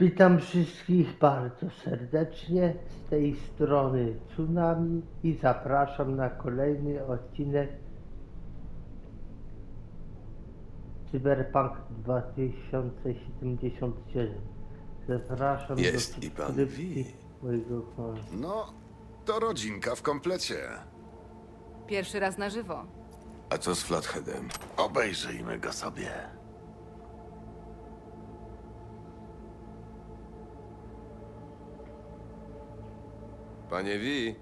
Witam wszystkich bardzo serdecznie z tej strony Tsunami i zapraszam na kolejny odcinek Cyberpunk 2077. Zapraszam Jest do i pan subskrypcji Wi. mojego kanału. No, to rodzinka w komplecie. Pierwszy raz na żywo. A co z Flatheadem? Obejrzyjmy go sobie. Panie Wi,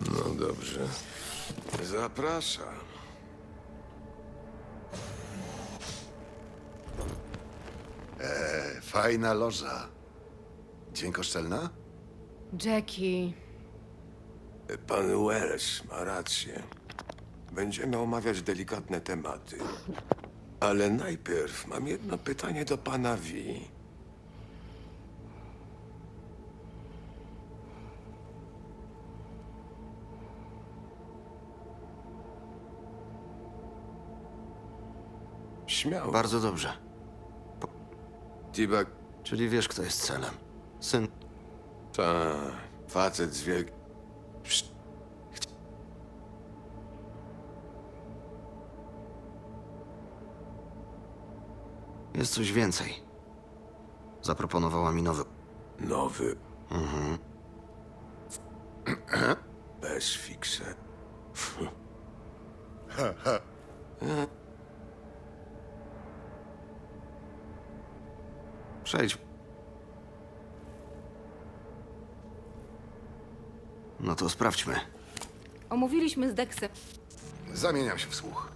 No dobrze. Zapraszam. E, fajna loża. Dziękoszczelna? Jackie, Pan Wells ma rację. Będziemy omawiać delikatne tematy. Ale najpierw mam jedno pytanie do pana Wi. Śmiało. Bardzo dobrze. Tibak, Czyli wiesz, kto jest celem. Syn. ta, facet z wielk... Jest coś więcej. Zaproponowała mi nowy. Nowy. Bez fikse. Przejdź. No to sprawdźmy. omówiliśmy z Dexem. Zamieniam się w słuch.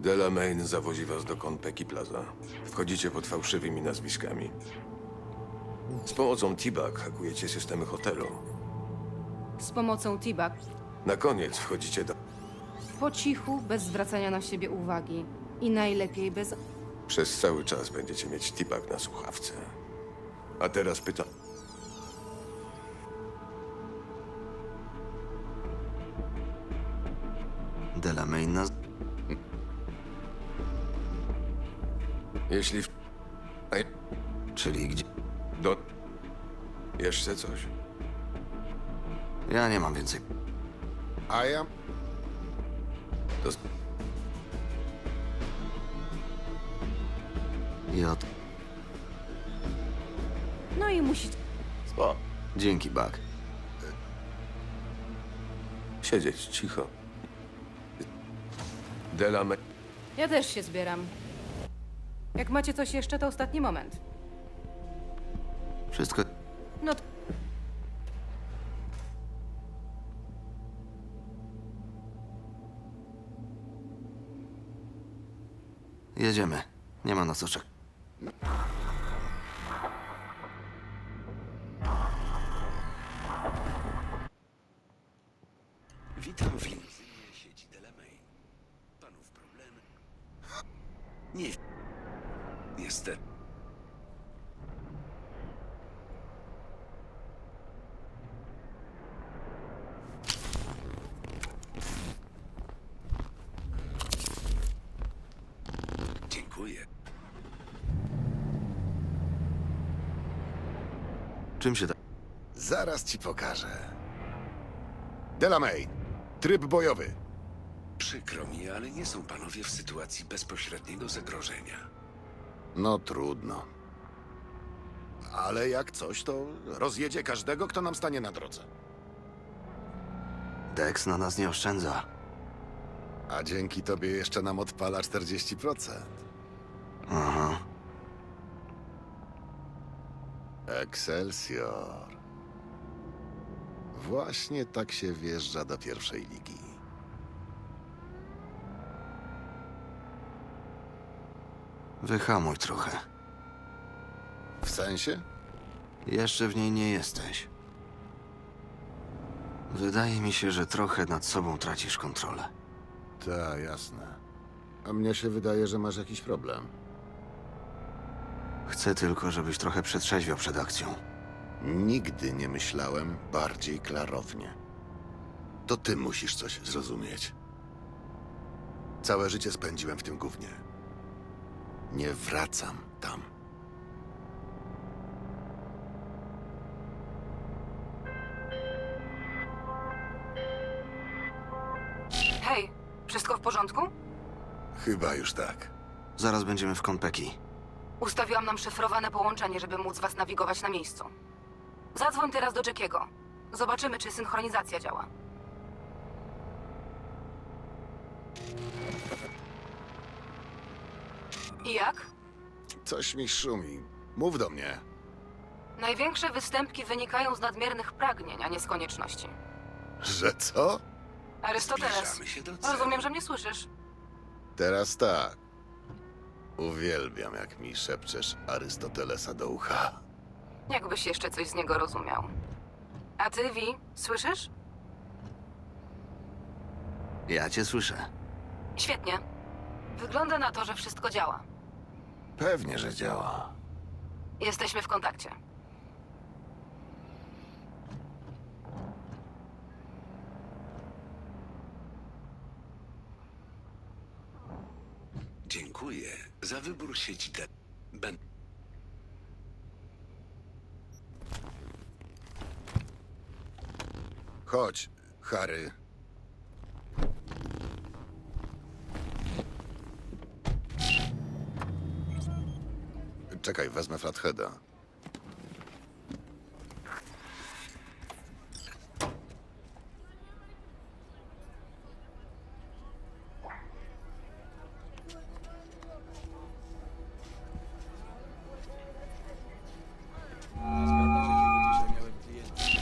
Delamain zawozi was do Konpeki Plaza. Wchodzicie pod fałszywymi nazwiskami. Z pomocą T-Bag hakujecie systemy hotelu. Z pomocą T-Bag. Na koniec wchodzicie do... Po cichu, bez zwracania na siebie uwagi. I najlepiej bez... Przez cały czas będziecie mieć T-Bag na słuchawce. A teraz pytam... Jeśli... w- Ej, Czyli gdzie... Do... Jeszcze coś? Ja nie mam więcej. A ja? To... J. No i musicie... Spo. Dzięki, Bug. Siedzieć cicho. Delamain... Ja też się zbieram. Jak macie coś jeszcze, to ostatni moment. Wszystko... No to... Jedziemy. Nie ma na co czekać. Niestety. Dziękuję. Czym się da... Zaraz ci pokażę. Delamain, tryb bojowy. Przykro mi, ale nie są panowie w sytuacji bezpośredniego zagrożenia. No trudno. Ale jak coś, to rozjedzie każdego, kto nam stanie na drodze. Dex na nas nie oszczędza. A dzięki tobie jeszcze nam odpala 40%. Aha. Excelsior. Właśnie tak się wjeżdża do pierwszej ligi. Wyhamuj trochę. W sensie? Jeszcze w niej nie jesteś. Wydaje mi się, że trochę nad sobą tracisz kontrolę. Tak, jasne. A mnie się wydaje, że masz jakiś problem. Chcę tylko, żebyś trochę przetrzeźwiał przed akcją. Nigdy nie myślałem bardziej klarownie. To ty musisz coś zrozumieć. Całe życie spędziłem w tym gównie. Nie wracam tam. Hej, wszystko w porządku? Chyba już tak. Zaraz będziemy w Konpeki. Ustawiłam nam szyfrowane połączenie, żeby móc was nawigować na miejscu. Zadzwoń teraz do Jackiego. Zobaczymy, czy synchronizacja działa. I jak? Coś mi szumi. Mów do mnie. Największe występki wynikają z nadmiernych pragnień, a nie z konieczności. Że co? Arystoteles, Zbliżamy się do celu. rozumiem, że mnie słyszysz. Teraz tak. Uwielbiam, jak mi szepczesz Arystotelesa do ucha. Jakbyś jeszcze coś z niego rozumiał. A ty, Vi, słyszysz? Ja cię słyszę. Świetnie. Wygląda na to, że wszystko działa. Pewnie, że działa. Jesteśmy w kontakcie. Dziękuję za wybór sieci te... Ben... Chodź, Harry. Czekaj, wezmę Flatheada.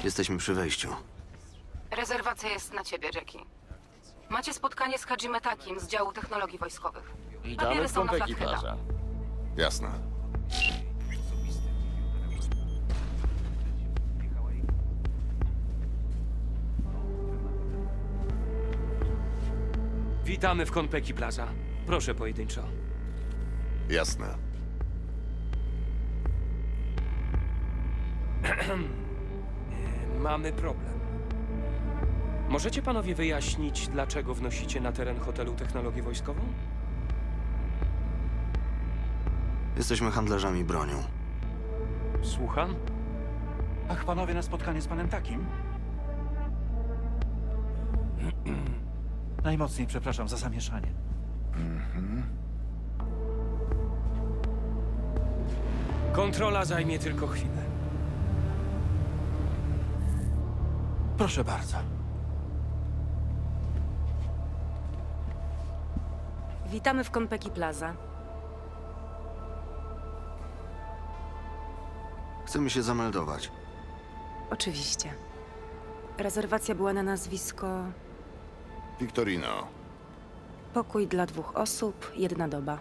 Jesteśmy przy wejściu. Rezerwacja jest na ciebie, Jackie. Macie spotkanie z Hajime Takim z działu technologii wojskowych. Witamy Papiery w są na Flatheada. Jasne. Witamy w Konpeki Plaza. Proszę pojedynczo. Jasne. Mamy problem. Możecie panowie wyjaśnić, dlaczego wnosicie na teren hotelu technologię wojskową? Jesteśmy handlarzami bronią. Słucham? Ach, panowie na spotkanie z panem takim? Najmocniej przepraszam za zamieszanie. Kontrola zajmie tylko chwilę. Proszę bardzo. Witamy w Konpeki Plaza. Chcemy się zameldować. Oczywiście. Rezerwacja była na nazwisko Victorino. Pokój dla dwóch osób, jedna doba.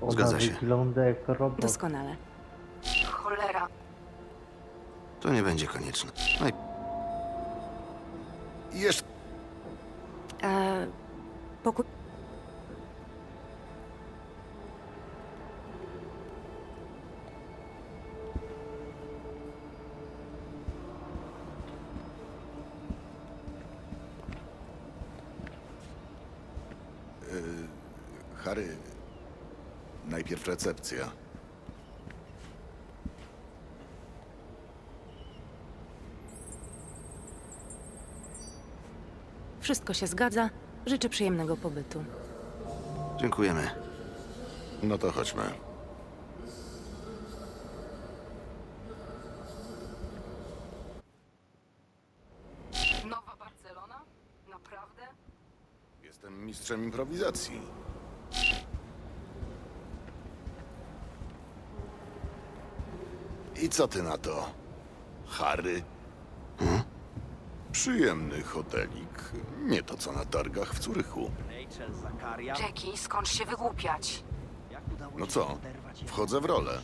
Ona Zgadza się. wygląda jak robot. Doskonale. Cholera. To nie będzie konieczne. No i. E, pokój. Harry... Najpierw recepcja. Wszystko się zgadza. Życzę przyjemnego pobytu. dziękujemy. No to chodźmy. Nowa Barcelona? Naprawdę? Jestem mistrzem improwizacji. I co ty na to, Harry? Przyjemny hotelik. Nie to co na targach w Curychu. Jackie, skąd się wygłupiać? No co? Wchodzę w rolę.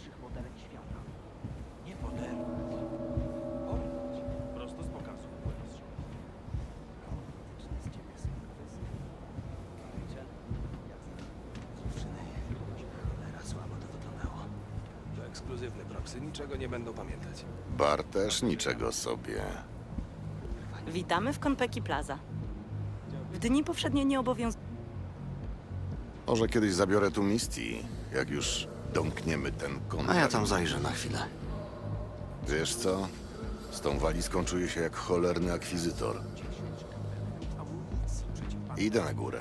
Pamiętać. Bar też niczego sobie. Witamy w Konpeki Plaza. W dni powszednie nie obowiązują. Może kiedyś zabiorę tu Misty, jak już domkniemy ten. A ja tam zajrzę na chwilę. Wiesz co? Z tą walizką czuję się jak cholerny akwizytor. Idę na górę.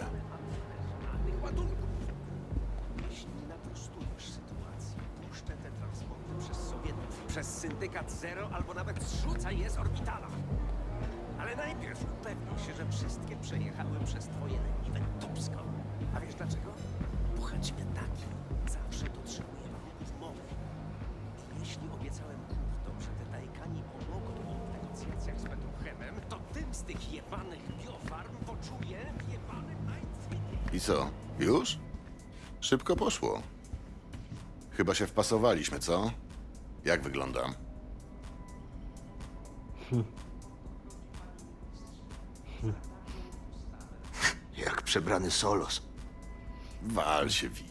Przez syndykat Zero, albo nawet zrzucaj je z orbitala. Ale najpierw upewnij się, że wszystkie przejechały przez twoje leniwe dupsko. A wiesz dlaczego? Bo taki zawsze dotrzymuje umowy. Jeśli obiecałem kurtom, że te tajkani pomogą im w negocjacjach z Petrochemem, to tym z tych jebanych biofarm poczuje jebany Night I co? Już? Szybko poszło. Chyba się wpasowaliśmy, co? Jak wyglądam? Jak przebrany Solos. Wal się, Wi.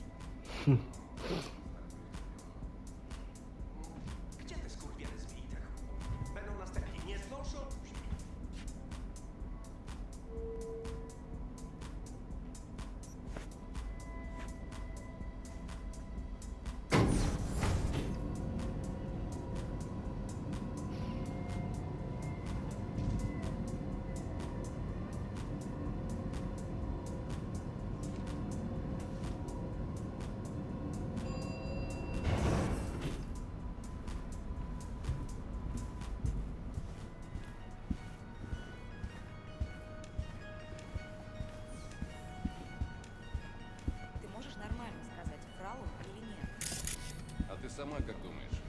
врал он или нет? А ты сама как думаешь?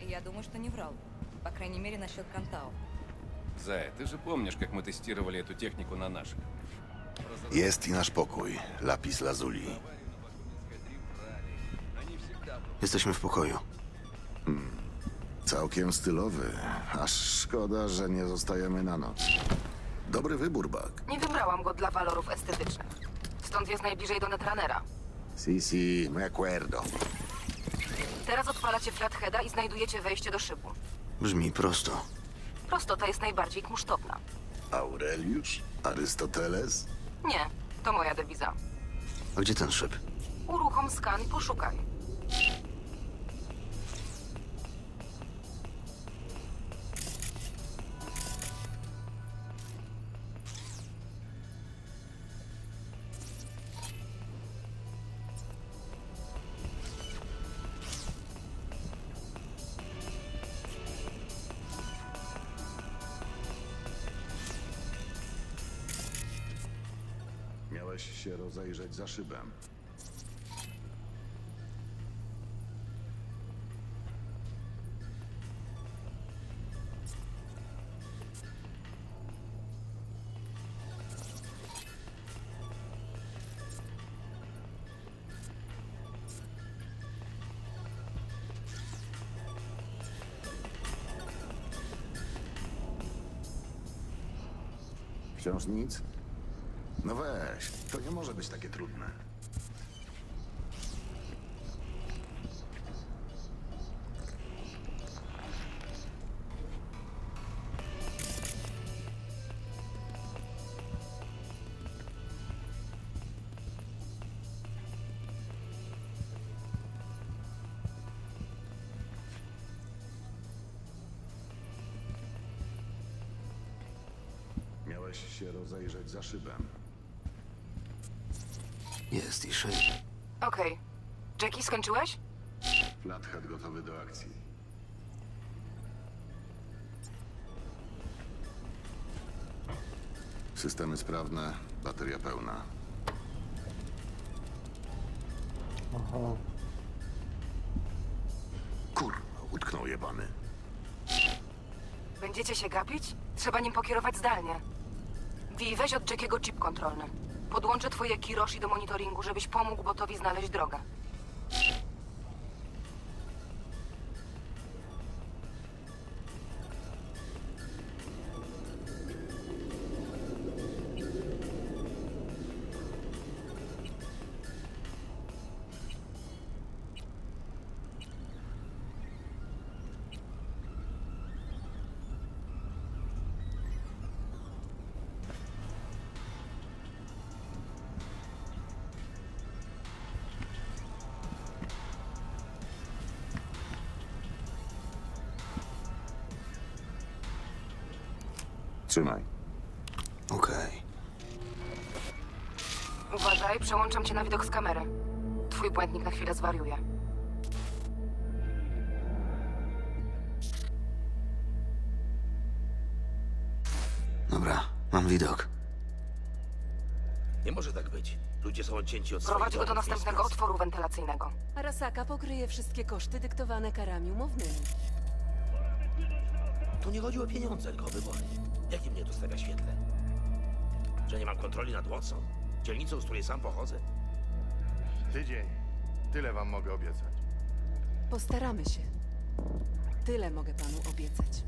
Я думаю, что не врал. По крайней мере, насчет Кантау. Зая, ты же помнишь, как мы тестировали эту технику на наших? Jest i nasz pokój. Lapis lazuli. Jesteśmy w pokoju. Całkiem stylowy. Aż szkoda, że nie zostajemy na noc. Dobry wybór, Buck. Nie wybrałam go dla walorów estetycznych. Stąd jest najbliżej do Netrunnera. Si, si, me acuerdo. Teraz odpalacie flatheada i znajdujecie wejście do szybu. Brzmi prosto. Prostota jest najbardziej kunsztowna. Aureliusz? Arystoteles? Nie, to moja dewiza. A gdzie ten szyb? Uruchom skan i poszukaj. Szybem. Wciąż nic? Nie może być takie trudne. Miałeś się rozejrzeć za szybem. Jest i szyb. Okej. Jackie, skończyłeś? Flathead gotowy do akcji. Systemy sprawne, bateria pełna. Oho. Kurwa, utknął jebany. Będziecie się gapić? Trzeba nim pokierować zdalnie. Wi, weź od Jackiego chip kontrolny. Podłączę twoje Kiroshi do monitoringu, żebyś pomógł botowi znaleźć drogę. Trzymaj. Okej. Uważaj, przełączam cię na widok z kamery. Twój błędnik na chwilę zwariuje. Dobra, mam widok. Nie może tak być. Ludzie są odcięci od Prowadź go do domów, następnego nas. otworu wentylacyjnego. Arasaka pokryje wszystkie koszty dyktowane karami umownymi. Tu nie chodzi o pieniądze, tylko o wybory. Jakie mnie to stawia w świetle? Że nie mam kontroli nad Watson? Dzielnicą, z której sam pochodzę? Tydzień. Tyle wam mogę obiecać. Postaramy się. Tyle mogę panu obiecać.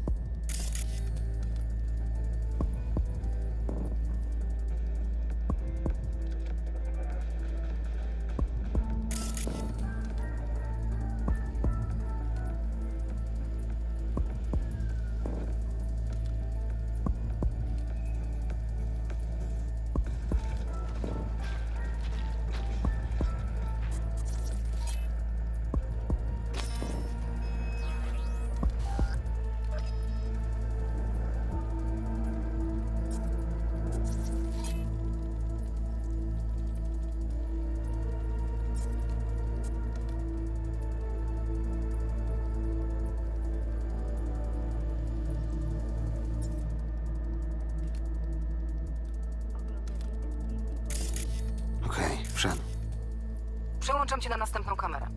Przełączam cię na następną kamerę.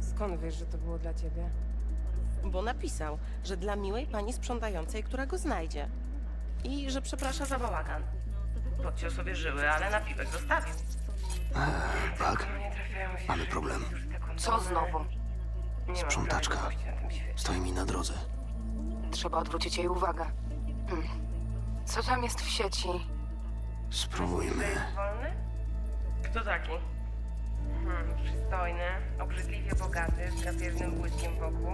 Skąd wiesz, że to było dla ciebie? Bo napisał, że dla miłej pani sprzątającej, która go znajdzie. I że przeprasza za bałagan. Podciął sobie żyły, ale napiwek zostawił. Bug, mamy problem. Co znowu? Sprzątaczka. Stoi mi na drodze. Trzeba odwrócić jej uwagę. Hmm. Co tam jest w sieci? Spróbujmy. Wolny? Kto taki? Hmm, przystojny, obrzydliwie bogaty, z drapieżnym błyskiem wokół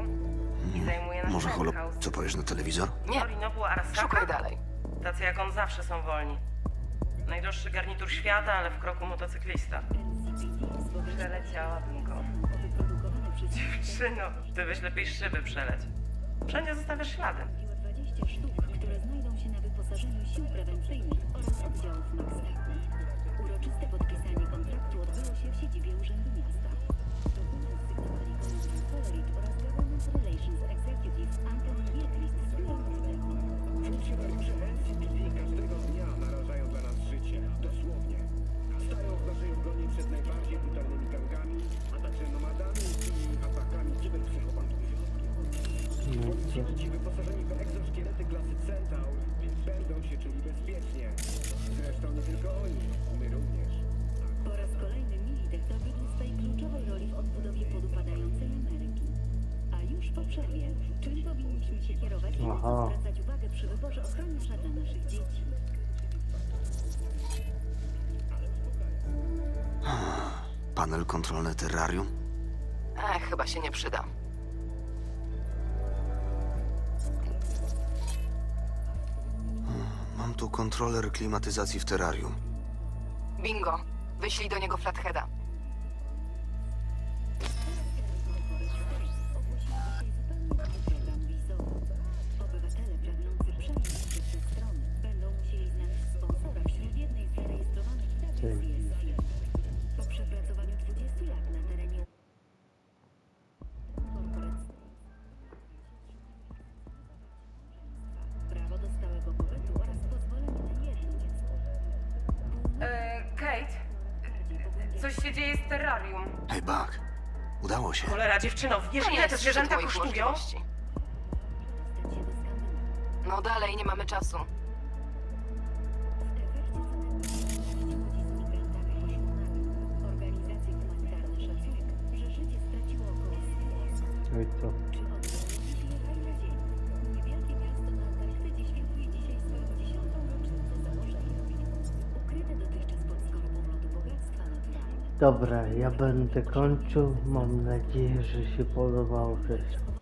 i zajmuje nasz Może holo... penthouse. Co powiesz na telewizor? Nie, Arasaka? szukaj dalej. Tacy jak on zawsze są wolni. Najdroższy garnitur świata, ale w kroku motocyklista. Przeleciałabym go. Dziewczyno, ty weź lepiej szyby przeleć. Wszędzie zostawiasz ślady. Wyposażeniu sił prewencyjnych oraz oddziałów MaxTechu. Uroczyste podpisanie kontraktu odbyło się w siedzibie Urzędu Miasta. Dokument oraz Relations Executive Anton NCPD każdego dnia narażają dla nas życie. Dosłownie. Stają w naszej przed najbardziej brutalnymi gangami, a także nomadami i atakami cyberpsychopatów. Policjanci wyposażeni w egzoszkielety klasy Centaur będą się czuli bezpiecznie. Zresztą nie tylko oni, my również. Po raz kolejny Militech dowiódł swej kluczowej roli w odbudowie podupadającej Ameryki. A już po przerwie, czym powinniśmy się kierować i na Aha. zwracać uwagę przy wyborze ochroniarza dla naszych dzieci? Panel kontrolny terrarium? Ech, chyba się nie przyda. Mam tu kontroler klimatyzacji w terrarium. Bingo. Wyślij do niego flatheada. Coś się dzieje z terrarium. Hej, Bug. Udało się. Cholera, dziewczyno, wiesz ile te zwierzęta kosztują? możliwości. No dalej, nie mamy czasu. Organizacje humanitarne szacują, że życie straciło około 100 osób. No i co? Czy Dobra, ja będę kończył. Mam nadzieję, że się podobało. Cześć.